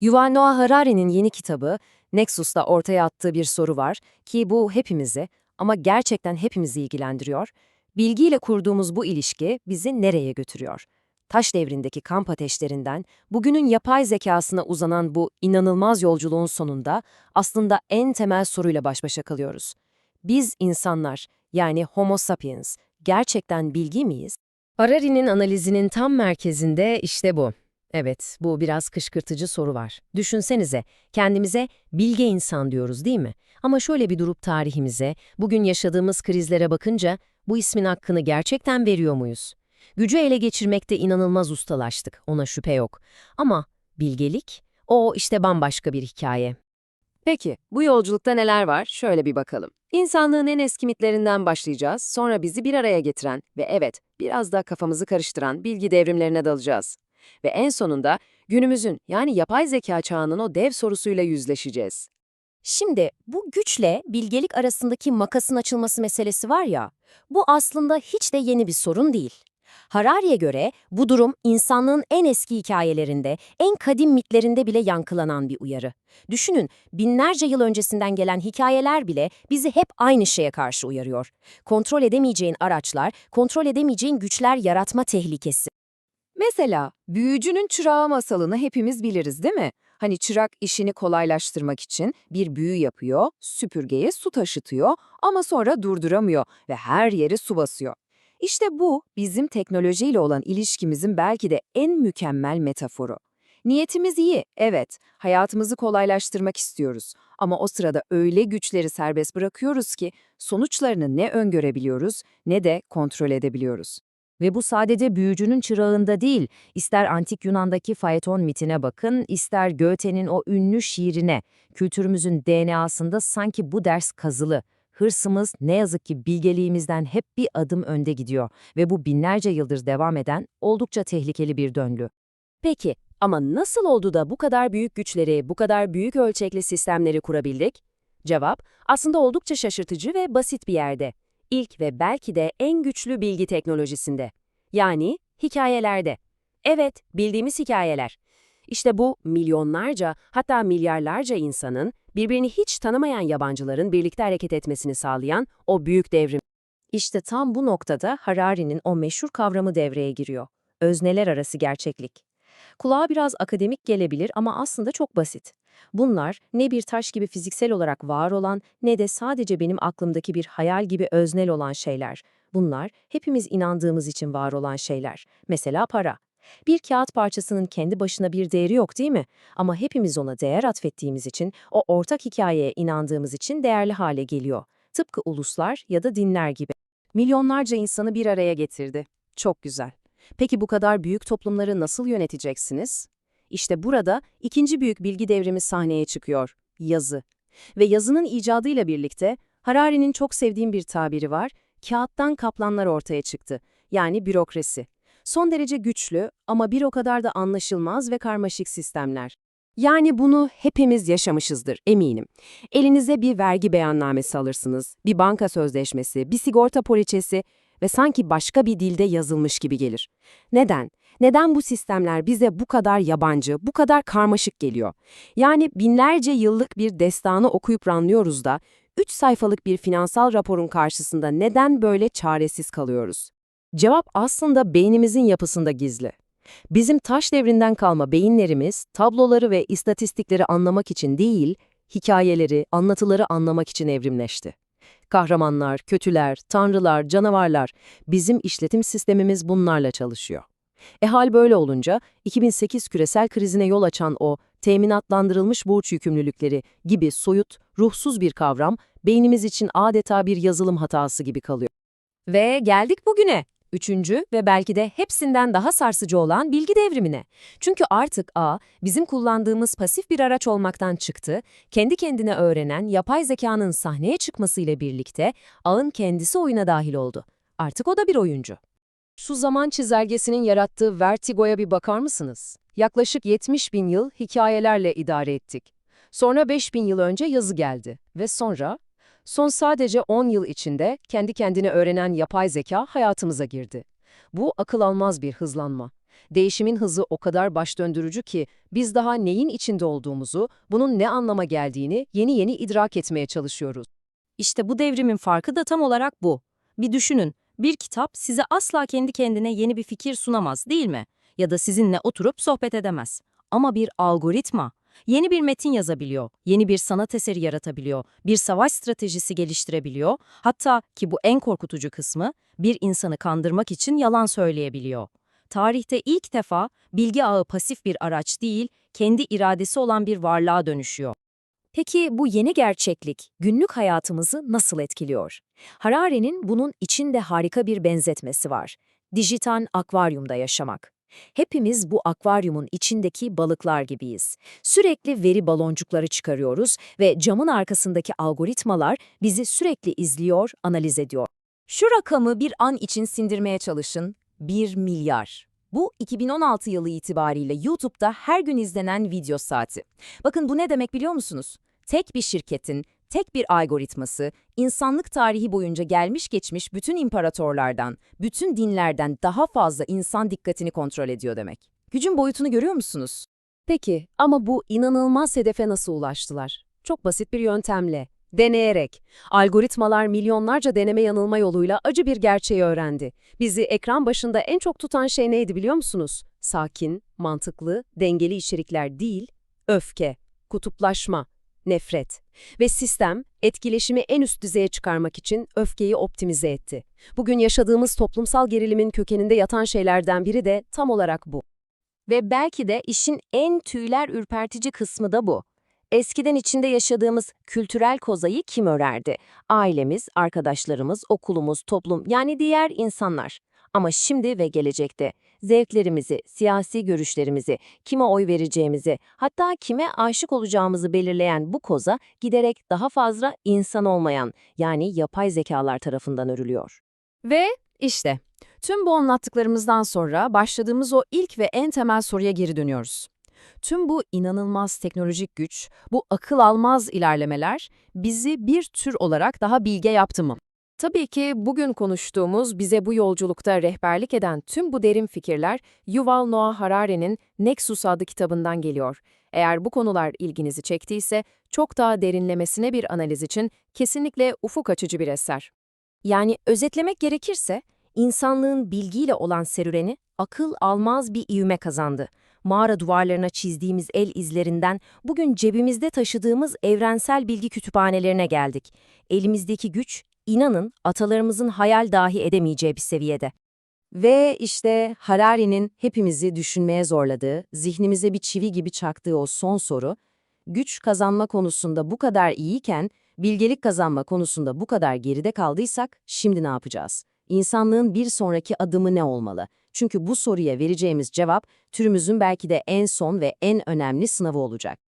Yuval Noah Harari'nin yeni kitabı Nexus'ta ortaya attığı bir soru var ki bu hepimizi ama gerçekten hepimizi ilgilendiriyor. Bilgiyle kurduğumuz bu ilişki bizi nereye götürüyor? Taş devrindeki kamp ateşlerinden bugünün yapay zekasına uzanan bu inanılmaz yolculuğun sonunda aslında en temel soruyla baş başa kalıyoruz. Biz insanlar yani Homo sapiens gerçekten bilgi miyiz? Harari'nin analizinin tam merkezinde işte bu. Evet, bu biraz kışkırtıcı soru var. Düşünsenize, kendimize bilge insan diyoruz değil mi? Ama şöyle bir durup tarihimize, bugün yaşadığımız krizlere bakınca bu ismin hakkını gerçekten veriyor muyuz? Gücü ele geçirmekte inanılmaz ustalaştık, ona şüphe yok. Ama bilgelik, o işte bambaşka bir hikaye. Peki, bu yolculukta neler var? Şöyle bir bakalım. İnsanlığın en eski mitlerinden başlayacağız, sonra bizi bir araya getiren ve evet, biraz da kafamızı karıştıran bilgi devrimlerine dalacağız. Ve en sonunda günümüzün yani yapay zeka çağının o dev sorusuyla yüzleşeceğiz. Şimdi bu güçle bilgelik arasındaki makasın açılması meselesi var ya, bu aslında hiç de yeni bir sorun değil. Harari'ye göre bu durum insanlığın en eski hikayelerinde, en kadim mitlerinde bile yankılanan bir uyarı. Düşünün, binlerce yıl öncesinden gelen hikayeler bile bizi hep aynı şeye karşı uyarıyor. Kontrol edemeyeceğin araçlar, kontrol edemeyeceğin güçler yaratma tehlikesi. Mesela büyücünün çırağı masalını hepimiz biliriz değil mi? Hani çırak işini kolaylaştırmak için bir büyü yapıyor, süpürgeye su taşıtıyor ama sonra durduramıyor ve her yeri su basıyor. İşte bu bizim teknolojiyle olan ilişkimizin belki de en mükemmel metaforu. Niyetimiz iyi, evet, hayatımızı kolaylaştırmak istiyoruz ama o sırada öyle güçleri serbest bırakıyoruz ki sonuçlarını ne öngörebiliyoruz ne de kontrol edebiliyoruz. Ve bu sadece büyücünün çırağında değil, ister antik Yunan'daki Phaeton mitine bakın, ister Goethe'nin o ünlü şiirine, kültürümüzün DNA'sında sanki bu ders kazılı. Hırsımız ne yazık ki bilgeliğimizden hep bir adım önde gidiyor ve bu binlerce yıldır devam eden oldukça tehlikeli bir döngü. Peki, ama nasıl oldu da bu kadar büyük güçleri, bu kadar büyük ölçekli sistemleri kurabildik? Cevap, aslında oldukça şaşırtıcı ve basit bir yerde. İlk ve belki de en güçlü bilgi teknolojisinde. Yani hikayelerde. Evet, bildiğimiz hikayeler. İşte bu milyonlarca hatta milyarlarca insanın birbirini hiç tanımayan yabancıların birlikte hareket etmesini sağlayan o büyük devrim. İşte tam bu noktada Harari'nin o meşhur kavramı devreye giriyor. Özneler arası gerçeklik. Kulağa biraz akademik gelebilir ama aslında çok basit. Bunlar ne bir taş gibi fiziksel olarak var olan ne de sadece benim aklımdaki bir hayal gibi öznel olan şeyler. Bunlar hepimiz inandığımız için var olan şeyler. Mesela para. Bir kağıt parçasının kendi başına bir değeri yok değil mi? Ama hepimiz ona değer atfettiğimiz için, o ortak hikayeye inandığımız için değerli hale geliyor. Tıpkı uluslar ya da dinler gibi. Milyonlarca insanı bir araya getirdi. Çok güzel. Peki bu kadar büyük toplumları nasıl yöneteceksiniz? İşte burada ikinci büyük bilgi devrimi sahneye çıkıyor, yazı. Ve yazının icadıyla birlikte Harari'nin çok sevdiğim bir tabiri var, kağıttan kaplanlar ortaya çıktı, yani bürokrasi. Son derece güçlü ama bir o kadar da anlaşılmaz ve karmaşık sistemler. Yani bunu hepimiz yaşamışızdır, eminim. Elinize bir vergi beyannamesi alırsınız, bir banka sözleşmesi, bir sigorta poliçesi ve sanki başka bir dilde yazılmış gibi gelir. Neden? Neden bu sistemler bize bu kadar yabancı, bu kadar karmaşık geliyor? Yani binlerce yıllık bir destanı okuyup ranlıyoruz da, 3 sayfalık bir finansal raporun karşısında neden böyle çaresiz kalıyoruz? Cevap aslında beynimizin yapısında gizli. Bizim taş devrinden kalma beyinlerimiz, tabloları ve istatistikleri anlamak için değil, hikayeleri, anlatıları anlamak için evrimleşti. Kahramanlar, kötüler, tanrılar, canavarlar, bizim işletim sistemimiz bunlarla çalışıyor. E hal böyle olunca 2008 küresel krizine yol açan o teminatlandırılmış borç yükümlülükleri gibi soyut, ruhsuz bir kavram beynimiz için adeta bir yazılım hatası gibi kalıyor. Ve geldik bugüne. Üçüncü ve belki de hepsinden daha sarsıcı olan bilgi devrimine. Çünkü artık A, bizim kullandığımız pasif bir araç olmaktan çıktı, kendi kendine öğrenen yapay zekanın sahneye çıkmasıyla birlikte ağın kendisi oyuna dahil oldu. Artık o da bir oyuncu. Şu zaman çizelgesinin yarattığı vertigoya bir bakar mısınız? Yaklaşık 70 bin yıl hikayelerle idare ettik. Sonra 5 bin yıl önce yazı geldi. Ve sonra? Son sadece 10 yıl içinde kendi kendine öğrenen yapay zeka hayatımıza girdi. Bu akıl almaz bir hızlanma. Değişimin hızı o kadar baş döndürücü ki biz daha neyin içinde olduğumuzu, bunun ne anlama geldiğini yeni yeni idrak etmeye çalışıyoruz. İşte bu devrimin farkı da tam olarak bu. Bir düşünün, bir kitap size asla kendi kendine yeni bir fikir sunamaz değil mi? Ya da sizinle oturup sohbet edemez. Ama bir algoritma yeni bir metin yazabiliyor, yeni bir sanat eseri yaratabiliyor, bir savaş stratejisi geliştirebiliyor, hatta ki bu en korkutucu kısmı bir insanı kandırmak için yalan söyleyebiliyor. Tarihte ilk defa bilgi ağı pasif bir araç değil, kendi iradesi olan bir varlığa dönüşüyor. Peki bu yeni gerçeklik günlük hayatımızı nasıl etkiliyor? Harari'nin bunun içinde harika bir benzetmesi var. Dijital akvaryumda yaşamak. Hepimiz bu akvaryumun içindeki balıklar gibiyiz. Sürekli veri baloncukları çıkarıyoruz ve camın arkasındaki algoritmalar bizi sürekli izliyor, analiz ediyor. Şu rakamı bir an için sindirmeye çalışın. 1 milyar. Bu 2016 yılı itibariyle YouTube'da her gün izlenen video saati. Bakın bu ne demek biliyor musunuz? Tek bir şirketin, tek bir algoritması, insanlık tarihi boyunca gelmiş geçmiş bütün imparatorlardan, bütün dinlerden daha fazla insan dikkatini kontrol ediyor demek. Gücün boyutunu görüyor musunuz? Peki ama bu inanılmaz hedefe nasıl ulaştılar? Çok basit bir yöntemle, deneyerek. Algoritmalar milyonlarca deneme yanılma yoluyla acı bir gerçeği öğrendi. Bizi ekran başında en çok tutan şey neydi biliyor musunuz? Sakin, mantıklı, dengeli içerikler değil, öfke, kutuplaşma, nefret. Ve sistem, etkileşimi en üst düzeye çıkarmak için öfkeyi optimize etti. Bugün yaşadığımız toplumsal gerilimin kökeninde yatan şeylerden biri de tam olarak bu. Ve belki de işin en tüyler ürpertici kısmı da bu. Eskiden içinde yaşadığımız kültürel kozayı kim örerdi? Ailemiz, arkadaşlarımız, okulumuz, toplum yani diğer insanlar. Ama şimdi ve gelecekte zevklerimizi, siyasi görüşlerimizi, kime oy vereceğimizi, hatta kime aşık olacağımızı belirleyen bu koza giderek daha fazla insan olmayan yani yapay zekalar tarafından örülüyor. Ve işte tüm bu anlattıklarımızdan sonra başladığımız o ilk ve en temel soruya geri dönüyoruz. Tüm bu inanılmaz teknolojik güç, bu akıl almaz ilerlemeler bizi bir tür olarak daha bilge yaptı mı? Tabii ki bugün konuştuğumuz bize bu yolculukta rehberlik eden tüm bu derin fikirler Yuval Noah Harari'nin Nexus adlı kitabından geliyor. Eğer bu konular ilginizi çektiyse çok daha derinlemesine bir analiz için kesinlikle ufuk açıcı bir eser. Yani özetlemek gerekirse, insanlığın bilgiyle olan serüveni akıl almaz bir ivme kazandı. Mağara duvarlarına çizdiğimiz el izlerinden bugün cebimizde taşıdığımız evrensel bilgi kütüphanelerine geldik. Elimizdeki güç, inanın atalarımızın hayal dahi edemeyeceği bir seviyede. Ve işte Harari'nin hepimizi düşünmeye zorladığı, zihnimize bir çivi gibi çaktığı o son soru, güç kazanma konusunda bu kadar iyiyken, bilgelik kazanma konusunda bu kadar geride kaldıysak şimdi ne yapacağız? İnsanlığın bir sonraki adımı ne olmalı? Çünkü bu soruya vereceğimiz cevap türümüzün belki de en son ve en önemli sınavı olacak.